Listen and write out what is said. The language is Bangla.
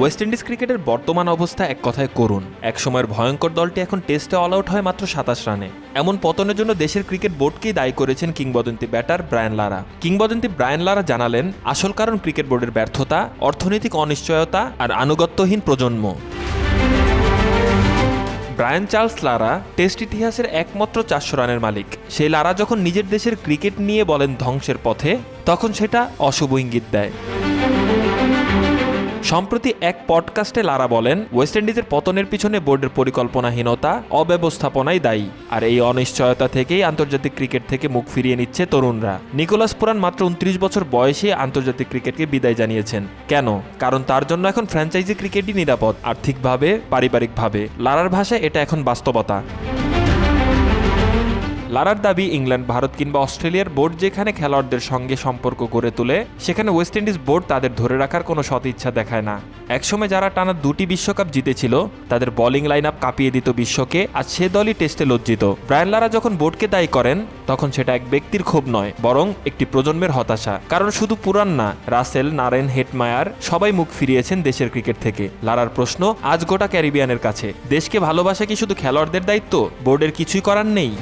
ওয়েস্ট ইন্ডিজ ক্রিকেটের বর্তমান অবস্থা এক কথায় করুন। এক সময়ের ভয়ঙ্কর দলটি এখন টেস্টে অল আউট হয় মাত্র সাতাশ রানে এমন পতনের জন্য দেশের ক্রিকেট বোর্ডকেই দায়ী করেছেন কিংবদন্তি ব্যাটার ব্রায়ান লারা কিংবদন্তি ব্রায়ান লারা জানালেন, আসল কারণ ক্রিকেট বোর্ডের ব্যর্থতা, অর্থনৈতিক অনিশ্চয়তা আর আনুগত্যহীন প্রজন্ম। ব্রায়ান চার্লস লারা টেস্ট ইতিহাসের একমাত্র চারশো রানের মালিক। সেই লারা যখন নিজের দেশের ক্রিকেট নিয়ে বলেন ধ্বংসের পথে, তখন সেটা অশুভ ইঙ্গিত দেয়। সম্প্রতি এক পডকাস্টে লারা বলেন ওয়েস্ট ইন্ডিজের পতনের পিছনে বোর্ডের পরিকল্পনাহীনতা, অব্যবস্থাপনাই দায়ী। আর এই অনিশ্চয়তা থেকেই আন্তর্জাতিক ক্রিকেট থেকে মুখ ফিরিয়ে নিচ্ছে তরুণরা। নিকোলাস পুরান মাত্র উনত্রিশ বছর বয়সে আন্তর্জাতিক ক্রিকেটকে বিদায় জানিয়েছেন। কেন? কারণ তার জন্য এখন ফ্র্যাঞ্চাইজি ক্রিকেটই নিরাপদ, আর্থিকভাবে, পারিবারিকভাবে। লারার ভাষায় এটা এখন বাস্তবতা। লারার দাবি, ইংল্যান্ড, ভারত কিংবা অস্ট্রেলিয়ার বোর্ড যেখানে খেলোয়াড়দের সঙ্গে সম্পর্ক গড়ে তোলে, সেখানে ওয়েস্ট ইন্ডিজ বোর্ড তাদের ধরে রাখার কোনো সৎ ইচ্ছা দেখায় না। একসময় যারা টানা দুটি বিশ্বকাপ জিতেছিল, তাদের বোলিং লাইন আপ কাঁপিয়ে দিত বিশ্বকে আর সে দলই টেস্টে লজ্জিত। ব্রায়ান লারা যখন বোর্ডকে দায়ী করেন, তখন সেটা এক ব্যক্তির ক্ষোভ নয়, বরং একটি প্রজন্মের হতাশা। কারণ শুধু পুরান না, রাসেল, নারেন, হেটমায়ার সবাই মুখ ফিরিয়েছেন দেশের ক্রিকেট থেকে। লারার প্রশ্ন, আজ গোটা ক্যারিবিয়ানের কাছে। দেশকে ভালোবাসা কি শুধু খেলোয়াড়দের দায়িত্ব? বোর্ডের কিছুই করার নেই।